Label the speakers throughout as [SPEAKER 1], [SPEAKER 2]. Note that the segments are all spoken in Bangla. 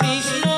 [SPEAKER 1] কৃষ্ণ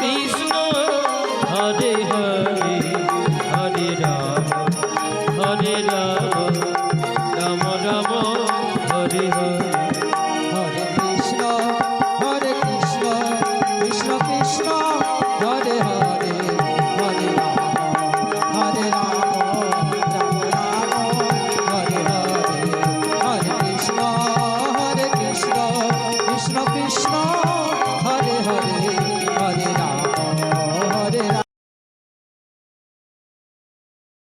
[SPEAKER 1] কৃষ্ণ